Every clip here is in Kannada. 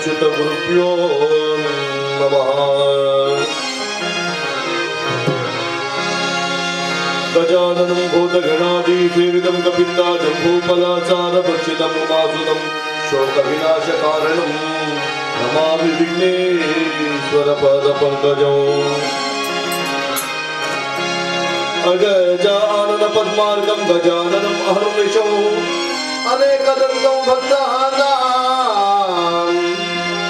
अच्युतगुरुभ्यो नमः गजाननं भूतगणादी कपिता जम्भूपलाचार उपासुतं वासुदं शोकविनाशकारणं नमामि विघ्नेश्वरपदपङ्कजौ अगजाननपद्मार्गं गजाननम् गजाननं अहर्निशौ अनेकदन्तौ भक्तानां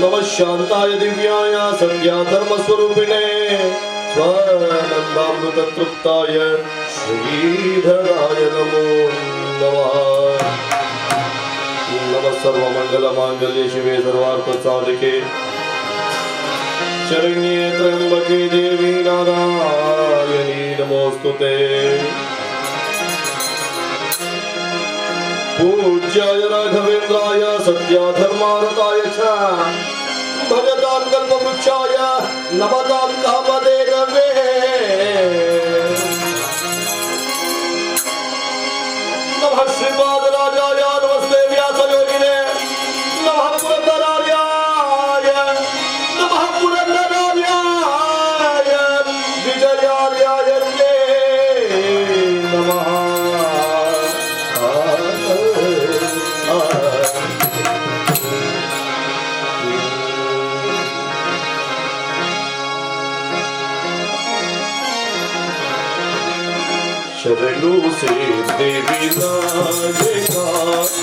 نم شا دیا سرسے نمس منگل منگل شیو سروار پرائ نمس पूज्याय राघवेन्द्राय सत्याधर्मारताय च भगतां कल्पवृक्षाय नमतां कामधेनवे नमः श्रीपादराजाय seres divinas em nós.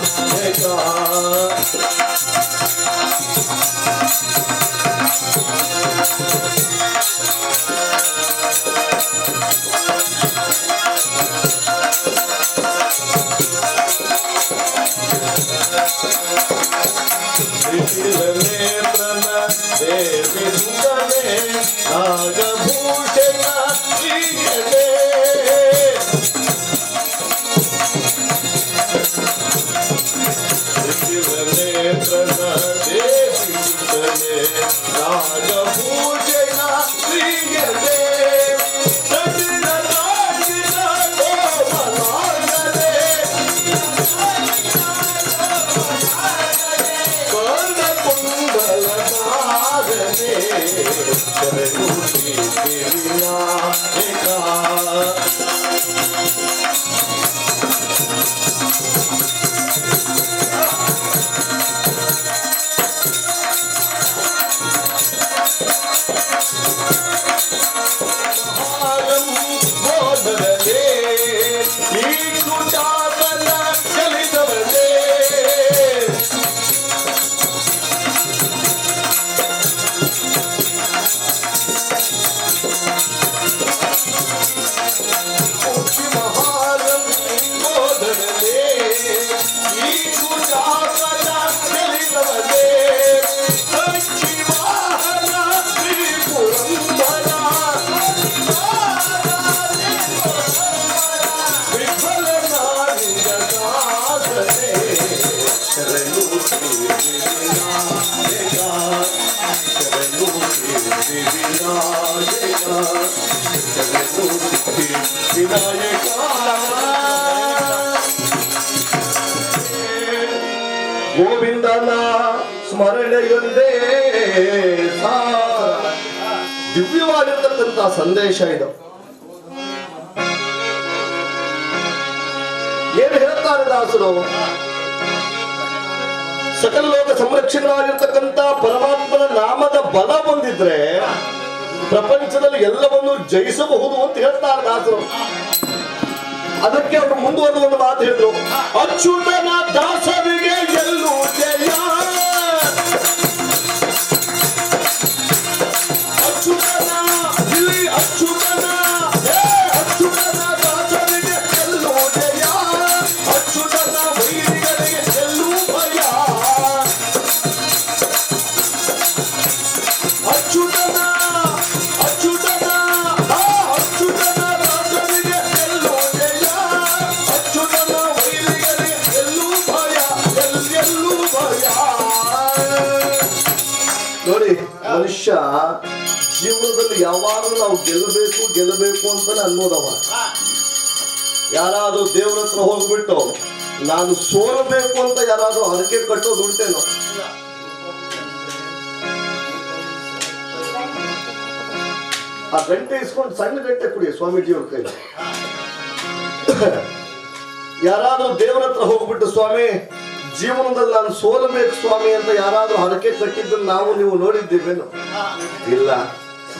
my God. ಸ್ಮರಣೆಯೊಂದೇ ದಿವ್ಯವಾಗಿರ್ತಕ್ಕಂಥ ಸಂದೇಶ ಇದು. ಏನು ಹೇಳ್ತಾರೆ ದಾಸರು? ಸಕಲ ಲೋಕ ಸಂರಕ್ಷಣವಾಗಿರ್ತಕ್ಕಂಥ ಪರಮಾತ್ಮನ ನಾಮದ ಬಲ ಹೊಂದಿದ್ರೆ ಪ್ರಪಂಚದಲ್ಲಿ ಎಲ್ಲವನ್ನು ಜಯಿಸಬಹುದು ಅಂತ ಹೇಳ್ತಾರೆ ದಾಸರು. ಅದಕ್ಕೆ ಅವರು ಮುಂದುವರೆದ ಒಂದು ಮಾತು ಹೇಳಿದ್ರು, ಅಚ್ಯುತನ ದಾಸರಿಗೆ ಎಲ್ಲೂ ನಾವು ಗೆಲ್ಲಬೇಕು ಗೆಲ್ಲಬೇಕು ಅಂತಾನೆ ಅನ್ನೋದವ ಯಾರಾದ್ರೂ ದೇವ್ರ ಹತ್ರ ಹೋಗ್ಬಿಟ್ಟು ನಾನು ಸೋಲಬೇಕು ಅಂತ ಯಾರಾದ್ರೂ ಹರಕೆ ಕಟ್ಟೋದು ಉಂಟೇನೋ? ಆ ಗಂಟೆ ಇಸ್ಕೊಂಡು ಸಣ್ಣ ಗಂಟೆ ಕುಡಿ ಸ್ವಾಮೀಜಿ ಅವ್ರ ಕೈಲಿ. ಯಾರಾದ್ರೂ ದೇವ್ರ ಹತ್ರ ಹೋಗ್ಬಿಟ್ಟು ಸ್ವಾಮಿ ಜೀವನದಲ್ಲಿ ನಾನು ಸೋಲಬೇಕು ಸ್ವಾಮಿ ಅಂತ ಯಾರಾದ್ರೂ ಹರಕೆ ಕಟ್ಟಿದ್ದನ್ನು ನಾವು ನೀವು ನೋಡಿದ್ದೀವೇನು ಇಲ್ಲ.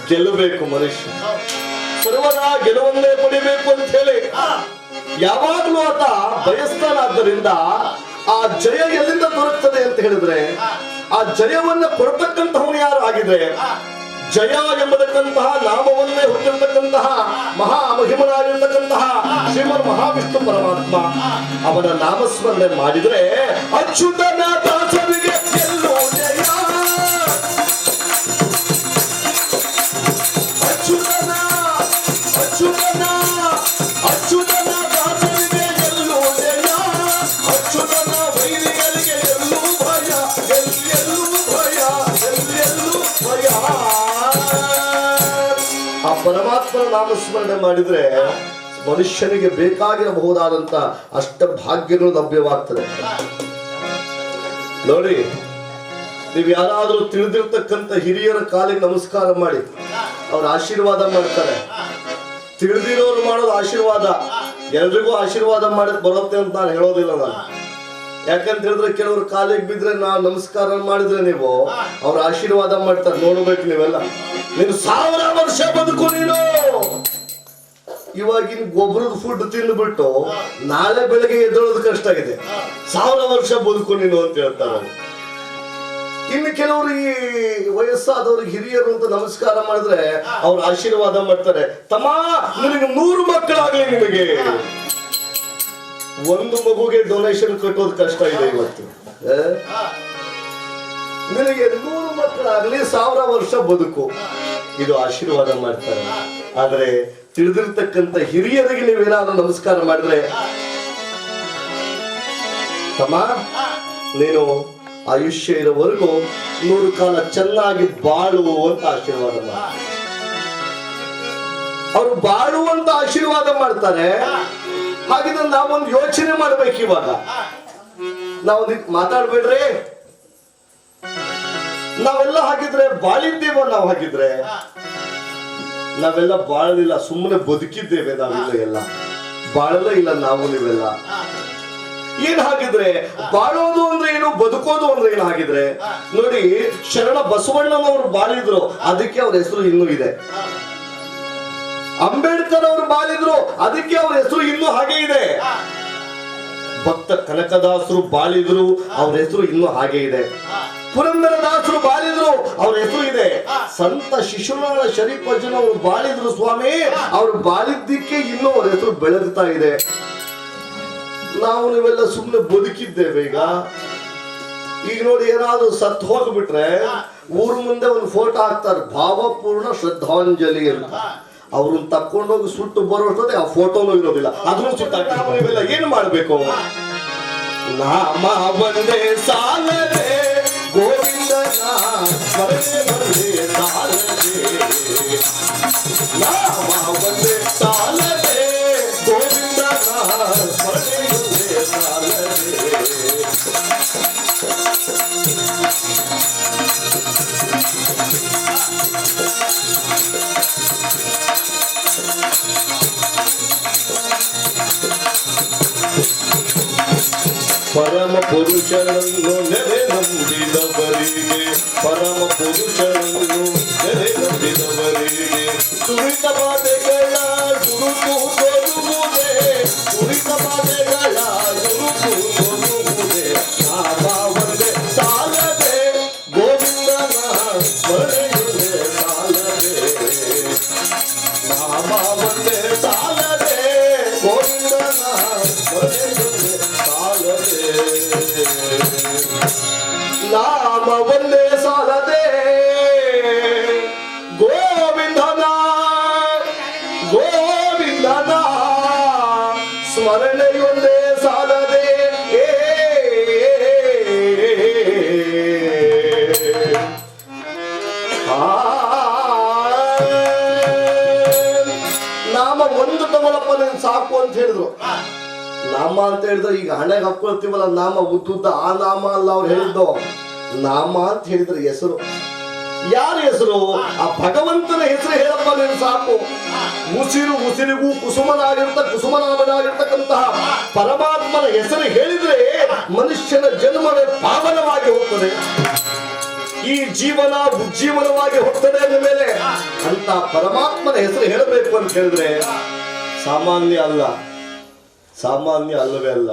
ಗೆಲ್ಲಬೇಕು ಮನುಷ್ಯ. ಸರ್ವದಾ ಗೆಲುವನ್ನೇ ಪಡಿಬೇಕು ಅಂತ ಹೇಳಿ ಯಾವಾಗಲೂ ಆತ ಬಯಸ್ತಾನಾದ್ದರಿಂದ ಆ ಜಯ ಎಲ್ಲಿಂದ ದೊರಕ್ತದೆ ಅಂತ ಹೇಳಿದ್ರೆ, ಆ ಜಯವನ್ನ ಕೊಡ್ತಕ್ಕಂತಹವನು ಯಾರು ಆಗಿದ್ರೆ, ಜಯ ಎಂಬತಕ್ಕಂತಹ, ನಾಮವನ್ನೇ ಹೊಂದಿರತಕ್ಕಂತಹ, ಮಹಾ ಮಹಿಮನಾಗಿರ್ತಕ್ಕಂತಹ ಶ್ರೀಮನ್ ಮಹಾವಿಷ್ಣು ಪರಮಾತ್ಮ ಅವನ ನಾಮಸ್ಮರಣೆ ಮಾಡಿದ್ರೆ ಅಚ್ಯುತನ ಪರಮಾತ್ಮನ ನಾಮಸ್ಮರಣೆ ಮಾಡಿದ್ರೆ ಮನುಷ್ಯನಿಗೆ ಬೇಕಾಗಿರಬಹುದಾದಂತ ಅಷ್ಟ ಭಾಗ್ಯಗಳು ಲಭ್ಯವಾಗ್ತದೆ. ನೋಡಿ, ನೀವು ಯಾರಾದ್ರೂ ತಿಳಿದಿರ್ತಕ್ಕಂಥ ಹಿರಿಯರ ಕಾಲಿಗೆ ನಮಸ್ಕಾರ ಮಾಡಿ, ಅವ್ರ ಆಶೀರ್ವಾದ ಮಾಡ್ತಾರೆ. ತಿಳಿದಿರೋರು ಮಾಡೋದು ಆಶೀರ್ವಾದ, ಎಲ್ರಿಗೂ ಆಶೀರ್ವಾದ ಮಾಡಕ್ ಬರುತ್ತೆ ಅಂತ ನಾನು ಹೇಳೋದಿಲ್ಲ ನಾನು. ಯಾಕಂತ ಹೇಳಿದ್ರೆ ಕೆಲವರು ಕಾಲಿಗೆ ಬಿದ್ರೆ ನಾವು ನಮಸ್ಕಾರ ಮಾಡಿದ್ರೆ ನೀವು ಅವ್ರ ಆಶೀರ್ವಾದ ಮಾಡ್ತಾರೆ. ನೋಡ್ಬೇಕು ನೀವೆಲ್ಲ. ನೀನು ಸಾವಿರ ನೀನು ಇವಾಗಿನ ಗೊಬ್ಬರದ ಫುಡ್ ತಿಂದ್ಬಿಟ್ಟು ನಾಳೆ ಬೆಳಗ್ಗೆ ಎದ್ದೇಳೋದು ಕಷ್ಟ ಆಗಿದೆ. ಸಾವಿರ ವರ್ಷ ಬದುಕು ಅಂತ ಹೇಳ್ತಾರೆ ಇನ್ನು ಕೆಲವರು ಈ ವಯಸ್ಸಾದವ್ರಿಗೆ ಹಿರಿಯರು ಅಂತ ನಮಸ್ಕಾರ ಮಾಡಿದ್ರೆ ಅವ್ರ ಆಶೀರ್ವಾದ ಮಾಡ್ತಾರೆ. ತಮ್ಮ, ನಿನಗೆ ನೂರು ಮಕ್ಕಳಾಗ್ಲಿ ನಿಮಗೆ ಒಂದು ಮಗುಗೆ ಡೊನೇಷನ್ ಕಟ್ಟೋದು ಕಷ್ಟ ಇದೆ ಇವತ್ತು? ನಿನಗೆ ನೂರು ಮಕ್ಕಳಾಗ್ಲಿ ಸಾವಿರ ವರ್ಷ ಬದುಕು. ಇದು ಆಶೀರ್ವಾದ ಮಾಡ್ತಾರೆ. ಆದ್ರೆ ತಿಳಿದಿರ್ತಕ್ಕಂತ ಹಿರಿಯರಿಗೆ ನೀವೇನಾದ್ರೂ ನಮಸ್ಕಾರ ಮಾಡಿದ್ರೆ? ತಮ್ಮ, ನೀನು ಆಯುಷ್ಯ ಇರೋವರೆಗೂ ನೂರು ಕಾಲ ಚೆನ್ನಾಗಿ ಬಾಳು ಅಂತ ಆಶೀರ್ವಾದ ಅವರು ಬಾಳು ಅಂತ ಆಶೀರ್ವಾದ ಮಾಡ್ತಾರೆ. ಹಾಗಿದ್ರೆ ನಾವೊಂದು ಯೋಚನೆ ಮಾಡ್ಬೇಕು ಇವಾಗ. ನಾವು ಮಾತಾಡ್ಬೇಡ್ರಿ. ನಾವೆಲ್ಲ ಹಾಗಿದ್ರೆ ಬಾಳಿದ್ದೇವ ನಾವು ಹಾಕಿದ್ರೆ ನಾವೆಲ್ಲ ಬಾಳಲಿಲ್ಲ ಸುಮ್ಮನೆ ಬದುಕಿದ್ದೇವೆ ನಾವೆಲ್ಲ ಎಲ್ಲ. ಬಾಳಲ್ಲ ಇಲ್ಲ ನಾವು ನೀವೆಲ್ಲ. ಏನ್ ಹಾಗಿದ್ರೆ? ಬಾಳೋದು ಅಂದ್ರೆ ಏನು ಬದುಕೋದು ಅಂದ್ರೆ ಏನು ಹಾಕಿದ್ರೆ ನೋಡಿ ಶರಣ ಬಸವಣ್ಣನವರು ಬಾಳಿದ್ರು ಅದಕ್ಕೆ ಅವ್ರ ಹೆಸರು ಇನ್ನೂ ಇದೆ. ಅಂಬೇಡ್ಕರ್ ಅವರು ಬಾಳಿದ್ರು ಅದಕ್ಕೆ ಅವ್ರ ಹೆಸರು ಇನ್ನೂ ಹಾಗೆ ಇದೆ. ಭಕ್ತ ಕನಕದಾಸರು ಬಾಳಿದ್ರು ಅವ್ರ ಹೆಸರು ಇನ್ನೂ ಹಾಗೆ ಇದೆ. ಪುರಂದರದಾಸರು ಬಾಳಿದ್ರು, ಅವ್ರ ಹೆಸರು ಇದೆ. ಸಂತ ಶಿಶುನಾಳ ಶರೀಫ್ ಅಜ್ಜನ ಅವರು ಬಾಳಿದ್ರು ಸ್ವಾಮಿ. ಅವ್ರು ಬಾಳಿದ್ದಕ್ಕೆ ಇನ್ನೂ ಅವ್ರ ಹೆಸರು ಬೆಳಗ್ತಾ ಇದೆ. ನಾವು ನೀವೆಲ್ಲ ಸುಮ್ಮನೆ ಬದುಕಿದ್ದೇವೆ ಈಗ. ಈಗ ನೋಡಿ ಏನಾದ್ರು ಸತ್ ಹೋಗ್ಬಿಟ್ರೆ ಊರ್ ಮುಂದೆ ಒಂದು ಫೋಟೋ ಹಾಕ್ತಾರೆ, ಭಾವಪೂರ್ಣ ಶ್ರದ್ಧಾಂಜಲಿ ಅಂತ. ಅವ್ರನ್ನ ತಕ್ಕೊಂಡೋಗಿ ಸುಟ್ಟು ಬರೋಷ್ಟೊತ್ತೆ ಆ ಫೋಟೋನು ಇರೋದಿಲ್ಲ. ಅದನ್ನು ಸುಟ್ಟಾಕ ಏನು ಮಾಡ್ಬೇಕು? ನಾಮ ಒಂದೇ ಸಾಲದೆ ಗೋವಿಂದನ ಸ್ಮರಣೆ ಒಂದೇ ಸಾಲದೆ ನಾಮ ಒಂದೇ ಸಾಲದೆ పరమ పురుషరంగు నెలనందినవరిగే పరమ పురుషరంగు నెలనందినవరిగే సుమిత పాదే ನಾಮ ಒಂದು ತಗೊಳಪ್ಪ ನೀನ್ ಸಾಕು ಅಂತ ಹೇಳಿದ್ರು. ನಾಮ ಅಂತ ಹೇಳಿದ್ರೆ ಈಗ ಹಣೆಗೆ ಹಾಕೊಳ್ತೀವಲ್ಲ ನಾಮ ಉದ್ದುದ್ದ ಆ ನಾಮ ಅಲ್ಲ ಅವ್ರು ಹೇಳಿದ್ದು. ನಾಮ ಅಂತ ಹೇಳಿದ್ರೆ ಹೆಸರು. ಯಾರ ಹೆಸರು? ಆ ಭಗವಂತನ ಹೆಸರು ಹೇಳಪ್ಪ ನೀನು ಸಾಕು. ಉಸಿರು ಉಸಿರಿಗೂ ಕುಸುಮನಾಗಿರ್ತ ಕುಸುಮನಾಮನಾಗಿರ್ತಕ್ಕಂತಹ ಪರಮಾತ್ಮನ ಹೆಸರು ಹೇಳಿದ್ರೆ ಮನುಷ್ಯನ ಜನ್ಮವೇ ಪಾವನವಾಗಿ ಹೋಗ್ತದೆ. ಈ ಜೀವನ ಉಜ್ಜೀವನವಾಗಿ ಹೋಗ್ತದೆ ಅಂದ ಮೇಲೆ ಅಂತ ಪರಮಾತ್ಮನ ಹೆಸರು ಹೇಳಬೇಕು ಅಂತ ಹೇಳಿದ್ರೆ ಸಾಮಾನ್ಯ ಅಲ್ಲ. ಸಾಮಾನ್ಯ ಅಲ್ಲವೇ ಅಲ್ಲ.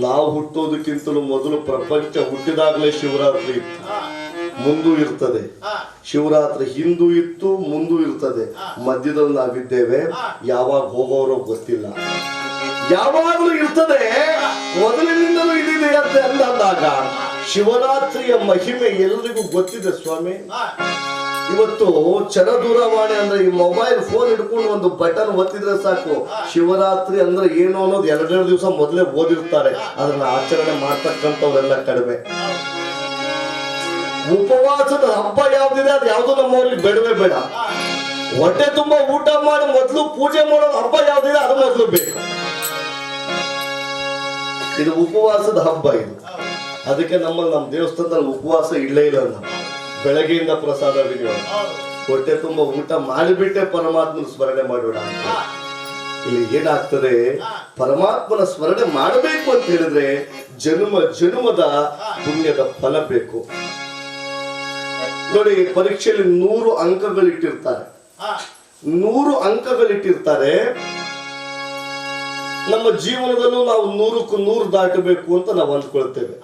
ನಾವು ಹುಟ್ಟೋದಕ್ಕಿಂತಲೂ ಮೊದಲು ಪ್ರಪಂಚ ಹುಟ್ಟಿದಾಗಲೇ ಶಿವರಾತ್ರಿ ಇತ್ತು. ಮುಂದೂ ಇರ್ತದೆ. ಶಿವರಾತ್ರಿ ಹಿಂದೂ ಇತ್ತು, ಮುಂದೂ ಇರ್ತದೆ. ಮಧ್ಯದಲ್ಲಿ ನಾವಿದ್ದೇವೆ. ಯಾವಾಗ ಹೋಗೋರೋ ಗೊತ್ತಿಲ್ಲ. ಯಾವಾಗಲೂ ಇರ್ತದೆ. ಮೊದಲಿನಿಂದಲೂ ಇದಿದೆ ಅಂತ ಅಂದಾಗ ಶಿವರಾತ್ರಿಯ ಮಹಿಮೆ ಎಲ್ರಿಗೂ ಗೊತ್ತಿದೆ ಸ್ವಾಮಿ. ಇವತ್ತು ಚರ ದೂರವಾಣಿ ಅಂದ್ರೆ ಈ ಮೊಬೈಲ್ ಫೋನ್ ಹಿಡ್ಕೊಂಡು ಒಂದು ಬಟನ್ ಒತ್ತಿದ್ರೆ ಸಾಕು. ಶಿವರಾತ್ರಿ ಅಂದ್ರೆ ಏನು ಅನ್ನೋದು ಎರಡೆರಡು ದಿವಸ ಮೊದಲೇ ಓದಿರ್ತಾರೆ. ಅದನ್ನ ಆಚರಣೆ ಮಾಡ್ತಕ್ಕಂಥವ್ರೆಲ್ಲ ಕಡಿಮೆ. ಉಪವಾಸದ ಹಬ್ಬ ಯಾವ್ದಿದೆ ಅದು ಯಾವ್ದು ನಮ್ಮವ್ರಿಗೆ ಬೇಡವೇ ಬೇಡ. ಹೊಟ್ಟೆ ತುಂಬಾ ಊಟ ಮಾಡಿ ಮೊದಲು ಪೂಜೆ ಮಾಡೋದು ಹಬ್ಬ ಯಾವ್ದಿದೆ ಅದು ಮೊದಲು ಬೇಕು. ಇದು ಉಪವಾಸದ ಹಬ್ಬ ಇದು. ಅದಕ್ಕೆ ನಮ್ಮಲ್ಲಿ ನಮ್ಮ ದೇವಸ್ಥಾನದಲ್ಲಿ ಉಪವಾಸ ಇಲ್ಲೇ ಇಲ್ಲ ನಾವು ಬೆಳಗ್ಗೆಯಿಂದ ಪ್ರಸಾದ ಬಿಡೋಣ ಹೊಟ್ಟೆ ತುಂಬ ಊಟ ಮಾಡಿಬಿಟ್ಟೆ ಪರಮಾತ್ಮನ ಸ್ಮರಣೆ ಮಾಡೋಣ ಇಲ್ಲಿ ಏನಾಗ್ತದೆ? ಪರಮಾತ್ಮನ ಸ್ಮರಣೆ ಮಾಡಬೇಕು ಅಂತ ಹೇಳಿದ್ರೆ ಜನ್ಮ ಜನ್ಮದ ಪುಣ್ಯದ ಫಲ ಬೇಕು. ನೋಡಿ, ಪರೀಕ್ಷೆಯಲ್ಲಿ ನೂರು ಅಂಕಗಳಿಟ್ಟಿರ್ತಾರೆ. ನೂರು ಅಂಕಗಳಿಟ್ಟಿರ್ತಾರೆ. ನಮ್ಮ ಜೀವನದಲ್ಲೂ ನಾವು ನೂರಕ್ಕೂ ನೂರು ದಾಟಬೇಕು ಅಂತ ನಾವು ಅಂದ್ಕೊಳ್ತೇವೆ.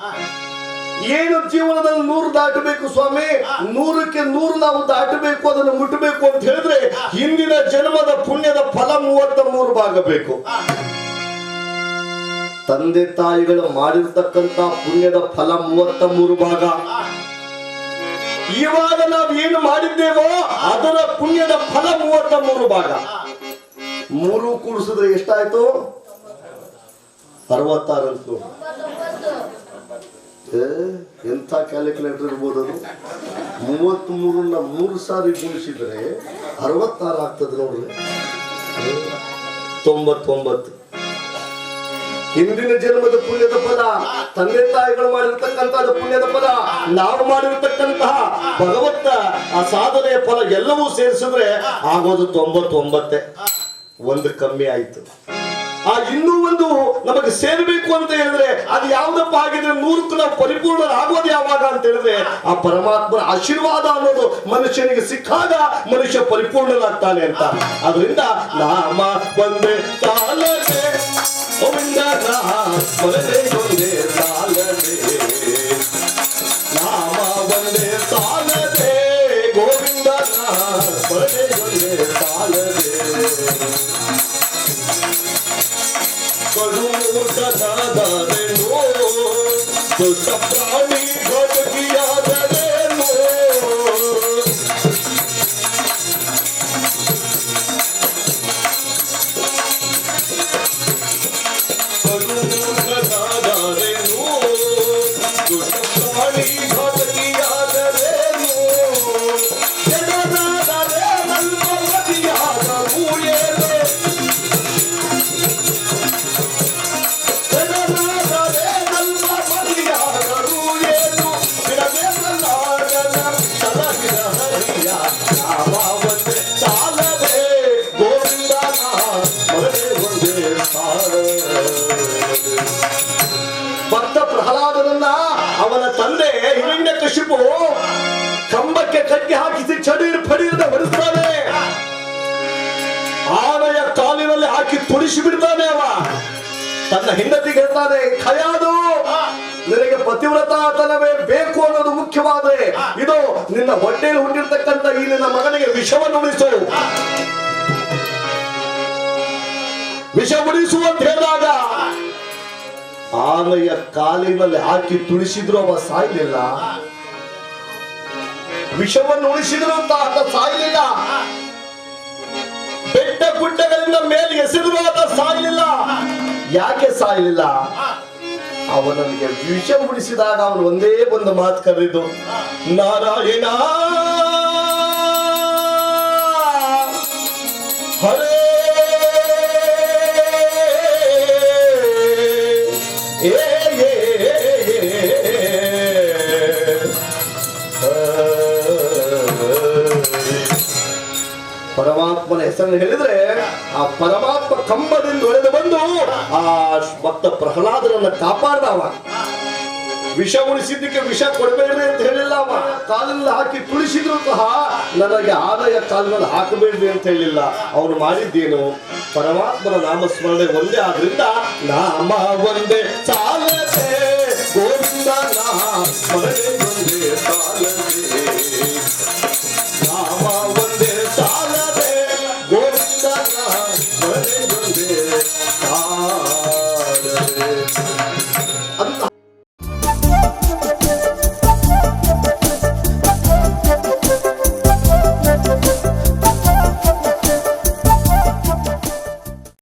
ಏನು ಜೀವನದಲ್ಲಿ ನೂರು ದಾಟಬೇಕು ಸ್ವಾಮಿ? ನೂರಕ್ಕೆ ನೂರು ನಾವು ದಾಟಬೇಕು ಅದನ್ನು ಮುಟ್ಟಬೇಕು ಅಂತ ಹೇಳಿದ್ರೆ ಹಿಂದಿನ ಜನ್ಮದ ಪುಣ್ಯದ ಫಲ ಮೂವತ್ತ ಮೂರು ಭಾಗ ಬೇಕು ತಂದೆ ತಾಯಿಗಳು ಮಾಡಿರ್ತಕ್ಕಂತ ಪುಣ್ಯದ ಫಲ ಮೂವತ್ತ ಮೂರು ಭಾಗ. ಇವಾಗ ನಾವು ಏನು ಮಾಡಿದ್ದೇವೋ ಅದರ ಪುಣ್ಯದ ಫಲ ಮೂವತ್ತ ಮೂರು ಭಾಗ. ಮೂರು ಕೂಡಿಸಿದ್ರೆ ಎಷ್ಟಾಯ್ತು? ಅರವತ್ತಾರು ಅಂತ ನೋಡಿ. ಏ, ಎಂಥ ಕ್ಯಾಲ್ಕುಲೇಟರ್ ಇರ್ಬೋದು ಅದು? ಮೂವತ್ತ್ ಮೂರನ್ನ ಮೂರು ಸಾರಿ ಗುಣಿಸಿದ್ರೆ ಅರವತ್ತಾರು ಆಗ್ತದೆ ನೋಡ್ರಿ. ತೊಂಬತ್ತೊಂಬತ್ತು. ಹಿಂದಿನ ಜನ್ಮದ ಪುಣ್ಯದ ಪದ ತಂದೆ ತಾಯಿಗಳು ಮಾಡಿರ್ತಕ್ಕಂತಹ ಪುಣ್ಯದ ಪದ ನಾವು ಮಾಡಿರ್ತಕ್ಕಂತಹ ಭಗವತ್ತ ಆ ಸಾಧನೆಯ ಫಲ ಎಲ್ಲವೂ ಸೇರಿಸಿದ್ರೆ ಆಗೋದು ತೊಂಬತ್ತೊಂಬತ್ತೆ. ಒಂದು ಕಮ್ಮಿ ಆಯ್ತು. ಆ ಇನ್ನೂ ಒಂದು ನಮಗೆ ಸೇರಬೇಕು ಅಂತ ಹೇಳಿದ್ರೆ ಅದು ಯಾವ್ದಪ್ಪ ಆಗಿದ್ರೆ ನೂರಕ್ಕೂ ನಾವು ಪರಿಪೂರ್ಣರಾಗೋದು ಯಾವಾಗ ಅಂತ ಹೇಳಿದ್ರೆ ಆ ಪರಮಾತ್ಮನ ಆಶೀರ್ವಾದ ಅನ್ನೋದು ಮನುಷ್ಯನಿಗೆ ಸಿಕ್ಕಾಗ ಮನುಷ್ಯ ಪರಿಪೂರ್ಣನಾಗ್ತಾನೆ ಅಂತ. ಅದರಿಂದ ನಾಮ ಬಂದೆ ತಾಲೇ ಒಂದೇ پڑھوں سنا دارے نو تو تپرانی گھڑ ಕಟ್ಟಿ ಹಾಕಿಸಿ ಚಡೀರ್ ಫಡೀರ್ದ ಹೊಡಿಸ್ತಾನೆ. ಆನೆಯ ಕಾಲಿನಲ್ಲಿ ಹಾಕಿ ತುಳಿಸಿ ಬಿಡ್ತಾನೆ ಅವ. ತನ್ನ ಹೆಂಡತಿಗೆ ಹೇಳ್ತಾನೆ ಖಯಾದು ನಿನಗೆ ಪತಿವ್ರತಾತನವೇ ಬೇಕು ಅನ್ನೋದು ಮುಖ್ಯವಾದ್ರೆ, ಇದು ನಿನ್ನ ಹೊಟ್ಟೆಯಲ್ಲಿ ಹುಟ್ಟಿರ್ತಕ್ಕಂಥ ಈ ನಿನ್ನ ಮಗನಿಗೆ ವಿಷವನ್ನು ಉಳಿಸು. ವಿಷ ಉಳಿಸುವಂತ ಹೇಳಿದಾಗ ಆನೆಯ ಕಾಲಿನಲ್ಲಿ ಹಾಕಿ ತುಳಿಸಿದ್ರು ಅವ ಸಾಯ್ಲಿಲ್ಲ. ವಿಷವನ್ನು ಉಳಿಸಿದ್ರು ಅಂತ ಆತ ಸಾಯಲಿಲ್ಲ. ಬೆಟ್ಟ ಗುಡ್ಡಗಳಿಂದ ಮೇಲೆ ಎಸೆದ್ರು ಆತ ಸಾಯಲಿಲ್ಲ. ಯಾಕೆ ಸಾಯಲಿಲ್ಲ? ಅವನಿಗೆ ವಿಷ ಉಳಿಸಿದಾಗ ಅವನು ಒಂದೇ ಒಂದು ಮಾತು ಕರೆದು ನಾರಾಯಣ! ಹೆಸರನ್ನು ಹೇಳಿದ್ರೆ, ಆ ಪರಮಾತ್ಮ ಕಂಬದಿಂದ ಹೊಡೆದು ಬಂದು ಆ ಭಕ್ತ ಪ್ರಹ್ಲಾದರನ್ನ ಕಾಪಾಡ್ದವ. ವಿಷ ಉಳಿಸಿದ್ದಕ್ಕೆ ವಿಷ ಕೊಡಬೇಡ್ರಿ ಅಂತ ಹೇಳಿಲ್ಲ ಅವ. ಕಾಲಲ್ಲಿ ಹಾಕಿ ತುಳಿಸಿದ್ರು ಸಹ ನನಗೆ ಆದಾಯ ಕಾಲದಲ್ಲಿ ಹಾಕಬೇಡ್ರಿ ಅಂತ ಹೇಳಿಲ್ಲ. ಅವ್ರು ಮಾಡಿದ್ದೇನು? ಪರಮಾತ್ಮನ ನಾಮಸ್ಮರಣೆ ಒಂದೇ ಆದ್ರಿಂದ ನಾಮ ಒಂದೇ. ಸಾಲದೆ, ಗೋವಿಂದ ನಾಮ. ಒಂದೇ ಸಾಲದೆ.